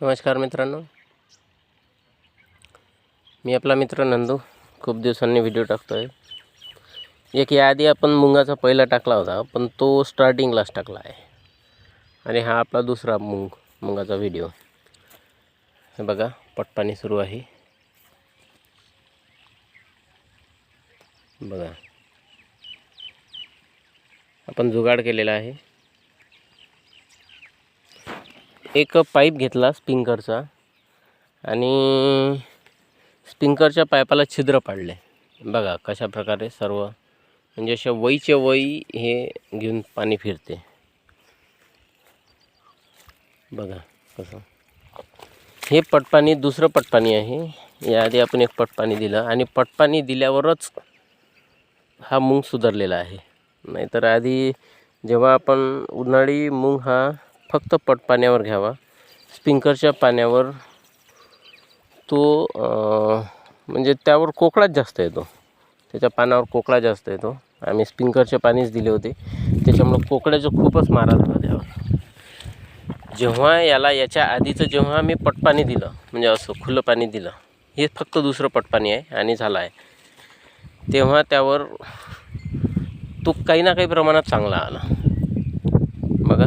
नमस्कार मित्रांनो. मी आपला मित्र नंदू. खूप दिवसांनी व्हिडिओ टाकतो आहे एक याआधी आपण मुंगाचा पहिला टाकला होता पण तो स्टार्टिंगलाच टाकला आहे. आणि हा आपला दुसरा मुंग मुंगाचा व्हिडिओ हे बघा पटपाणी सुरू आहे. बघा. आपण जुगाड केलेला आहे. एक पाईप घेतला स्पिंकरचा आणि स्पिंकरच्या पाईपाला छिद्र पाडले. बघा कशा प्रकारे सर्व म्हणजे अशा वहीचे वई हे घेऊन पाणी फिरते. बघा कसं. हे पटपाणी दुसरं पटपाणी आहे. याआधी आपण एक पटपाणी दिलं आणि पटपाणी दिल्यावरच हा मूग सुधारलेला आहे. नाहीतर आधी जेव्हा आपण उन्हाळी मूग हा फक्त पटपाण्यावर घ्यावा. स्प्रिंकरच्या पाण्यावर तो म्हणजे त्यावर कोकळाच जास्त येतो. त्याच्या पानावर कोकळा जास्त येतो. आम्ही स्प्रिंकरचे पाणीच दिले होते. त्याच्यामुळं कोकड्याचं खूपच मारा झाला त्यावर. जेव्हा याला याच्या आधीचं जेव्हा आम्ही पटपाणी दिलं म्हणजे असं खुलं पाणी दिलं हे फक्त दुसरं पटपाणी आहे आणि झालं आहे. तेव्हा त्यावर तो काही ना काही प्रमाणात चांगला आला. बघा.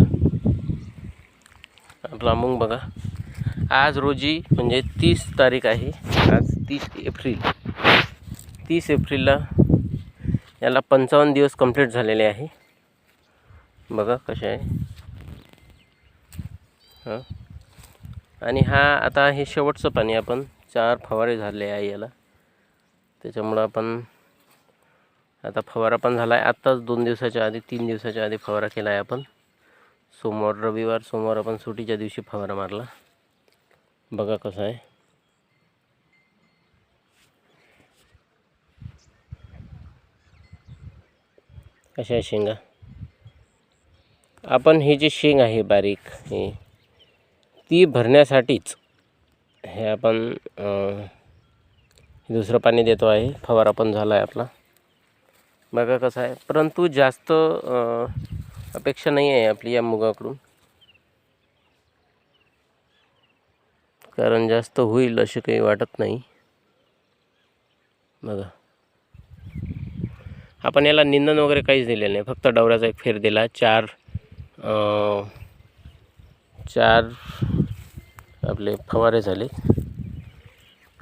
लांबून बघा. आज रोजी म्हणजे तीस तारीख आहे. आज तीस एप्रिल. तीस एप्रिलला याला पंचावन्न दिवस कंप्लीट झालेले आहे. बघा कसे आहे. हां. आणि हा आता हे शेवटचं पाणी आपण चार फवारे झाले आहे याला. त्याच्यामुळं आपण आता फवारा पण झाला आहे आत्ताच दोन दिवसाच्या आधी तीन दिवसाच्या आधी फवारा केला आहे आपण. सोमवार रविवार सोमवार आपण सुटीच्या दिवशी फवारा मारला. बघा कसं आहे. कशा आहे शेंगा. आपण ही जी शेंग आहे बारीक ही ती भरण्यासाठीच हे आपण दुसरं पाणी देतो आहे. फवारा पण झाला आहे आपला. बघा कसं आहे. परंतु जास्त अपेक्षा नाही आहे आपली या मुगाकडून. कारण जास्त होईल असे काही वाटत नाही. बघा. आपण याला निंदन वगैरे काहीच दिलेलं नाही. फक्त डवऱ्याचा एक फेर दिला. चार चार आपले फवारे झाले.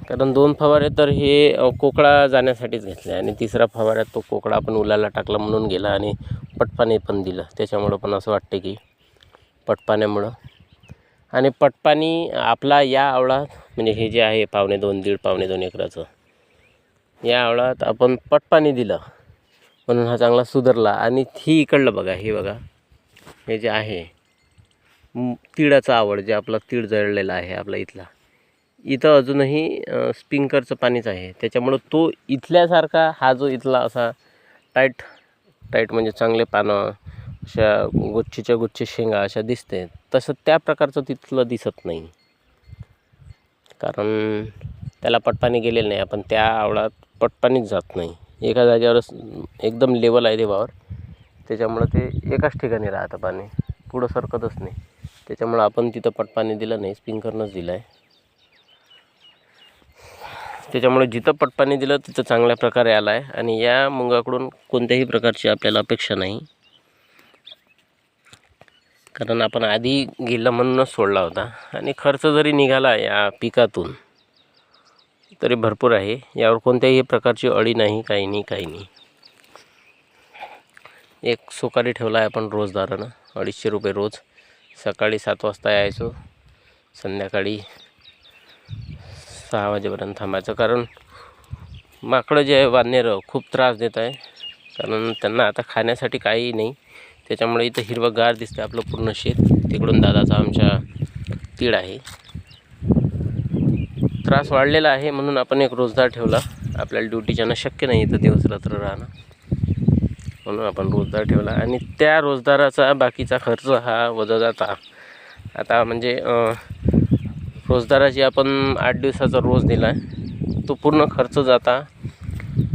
कारण दोन फवारे तर हे कोकळा जाण्यासाठीच घेतले. आणि तिसरा फवाऱ्यात तो कोकळा आपण उलाला टाकला म्हणून गेला. आणि पटपाणी पण दिलं. त्याच्यामुळं पण असं वाटतं की पटपाण्यामुळं. आणि पटपाणी आपला या आवळात म्हणजे हे जे आहे पावणे दोन दीड पावणे दोन एकराचं या आवळात आपण पटपाणी दिलं. म्हणून हा चांगला सुधारला. आणि ही इकडलं बघा हे बघा. हे जे आहे तिळाचं आवड जे आपला तीळ जळलेला आहे आपला इथला. इथं अजूनही अ, स्प्रिंकरचं पाणीच आहे. त्याच्यामुळं तो इथल्यासारखा हा जो इथला असा टाईट टाईट म्हणजे चांगले पानं अशा गुच्छीच्या गुच्छी शेंगा अशा दिसते. तसं त्या प्रकारचं तिथलं दिसत नाही. कारण त्याला पटपाणी गेलेलं नाही. आपण त्या आवळात पटपाणीच जात नाही. एका जागेवरच एकदम लेवल आहे देवावर. त्याच्यामुळं ते एकाच ठिकाणी राहतं पाणी. पुढं सरकतच नाही. त्याच्यामुळं आपण तिथं पटपाणी दिलं नाही. स्प्रिंकरनंच दिलं आहे त्याच्यामुळे जिथं पटपाणी दिलं तिथं चांगल्या प्रकारे आला आहे आणि या मुंगाकडून कोणत्याही प्रकारची आपल्याला अपेक्षा नाही. कारण आपण आधी गेला म्हणूनच सोडला होता. आणि खर्च जरी निघाला या पिकातून तरी भरपूर आहे. यावर कोणत्याही प्रकारची अळी नाही काही नाही काही नाही. एक सुकारी ठेवला आहे आपण रोजदारानं अडीचशे रुपये रोज. सकाळी सात वाजता यायचो. संध्याकाळी सहा वाजेपर्यंत थांबायचं. कारण माकडं जे आहे वानरेरं खूप त्रास देत आहे. कारण त्यांना आता खाण्यासाठी काही नाही. त्याच्यामुळे इथं हिरवंगार दिसते आपलं पूर्ण शेत. तिकडून दादाचा आमच्या तीळ आहे. त्रास वाढलेला आहे म्हणून आपण एक रोजदार ठेवला. आपल्याला ड्युटीच्यानं शक्य नाही इथं दिवस रात्र राहणं. म्हणून आपण रोजदार ठेवला. आणि त्या रोजदाराचा बाकीचा खर्च हा वजा जाता. आता म्हणजे रोजदाराची आपण आठ दिवसाचा रोज दिला आहे तो पूर्ण खर्च जाता.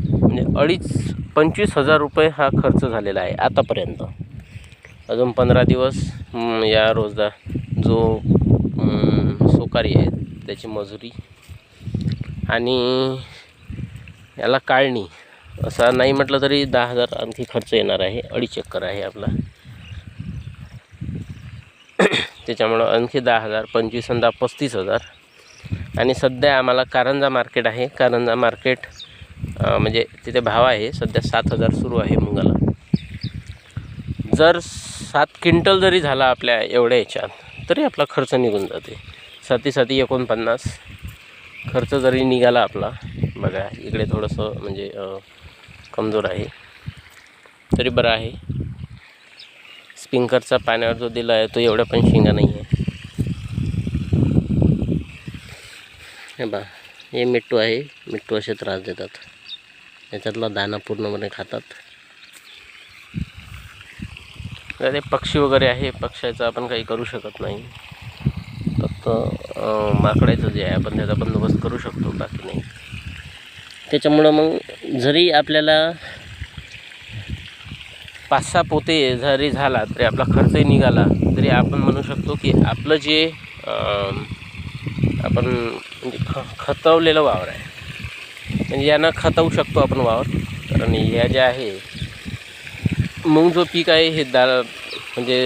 म्हणजे अडीच पंचवीस हजार रुपये हा खर्च झालेला आहे आतापर्यंत. अजून पंधरा दिवस या रोजदार जो सोकारी आहे त्याची मजुरी. आणि याला काळणी असा नाही म्हटलं तरी दहा हजार आणखी खर्च येणार आहे. अडीच एकर आहे आपला. त्याच्यामुळं आणखी दहा हजार पंचवीस आणि दहा पस्तीस हजार. आणि सध्या आम्हाला कारंजा मार्केट आहे. कारंजा मार्केट म्हणजे तिथे भाव आहे. सध्या सात हजार सुरू आहे मुगाला. जर सात क्विंटल जरी झाला आपल्या एवढ्या याच्यात तरी आपला खर्च निघून जाते. साती साती एकोणपन्नास खर्च जरी निघाला आपला बघा इकडे थोडंसं म्हणजे कमजोर आहे. तरी बरं आहे. स्पिंकरचा पाण्यावर जो दिला आहे तो एवढा पण शेंगा नाही आहे. हे बा हे मिट्टू आहे. मिट्टू असे त्रास देतात. याच्यातला दाना पूर्णपणे खातात. तर पक्षी वगैरे आहे. पक्ष्याचं आपण काही करू शकत नाही. फक्त अं, माकडाचं जे आहे आपण त्याचा बंदोबस्त करू शकतो बाकी नाही. त्याच्यामुळं मग जरी आपल्याला पाच सहा पोते जरी झाला तरी आपला खर्चही निघाला तरी आपण म्हणू शकतो की आपलं जे आपण म्हणजे ख खतवलेलं वावर आहे. म्हणजे यानं खतवू शकतो आपण वावर कारण ह्या ज्या आहे मूग जो पीक आहे हे दा म्हणजे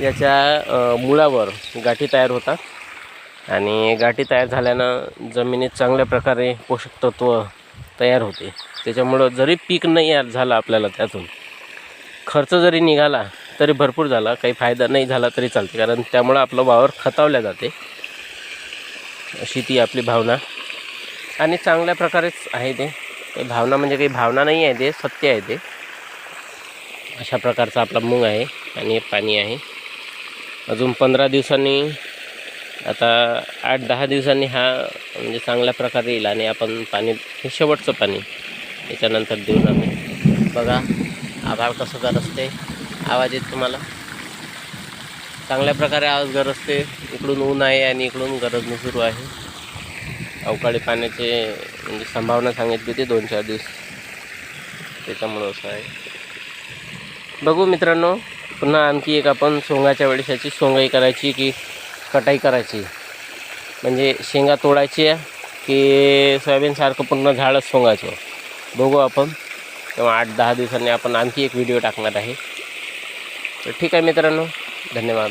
याच्या मुळावर गाठी तयार होतात. आणि गाठी तयार झाल्यानं जमिनीत चांगल्या प्रकारे पोषक तत्व तयार होते. त्याच्यामुळं जरी पीक नाही आ- झालं आपल्याला त्यातून खर्च जरी निघाला तरी भरपूर झाला काही फायदा नाही झाला तरी चालते. कारण त्यामुळं आपलं वावर खतावल्या जाते. अशी ती आपली भावना. आणि चांगल्या प्रकारेच आहे ते. काही भावना म्हणजे काही भावना नाही आहे ते सत्य आहे ते. अशा प्रकारचा आपला मूग आहे आणि पाणी आहे. अजून पंधरा दिवसांनी आता आठ दहा दिवसांनी हा म्हणजे चांगल्या प्रकारे येईल आणि आपण पाणी हे शेवटचं पाणी. त्याच्यानंतर देऊन आम्ही बघा आभाळ कसं गरजते आवाज येत तुम्हाला? चांगल्या प्रकारे आवाज गरजते इकडून ऊन आहे आणि इकडून गरजणं सुरू आहे. अवकाळी पाण्याचे म्हणजे संभावना सांगितली होती दोन चार दिवस. त्याच्यामुळं असं आहे. बघू मित्रांनो पुन्हा आणखी एक आपण सोंगाच्या वेळेस याची सोंगाई करायची की कटाई करायची. म्हणजे शेंगा तोडायची की सोयाबीनसारखं पूर्ण झाडच सोंगायचं. बघू आपण. तेव्हा आठ दहा दिवसांनी आपण आणखी एक व्हिडिओ टाकणार आहे. तर ठीक आहे मित्रांनो धन्यवाद.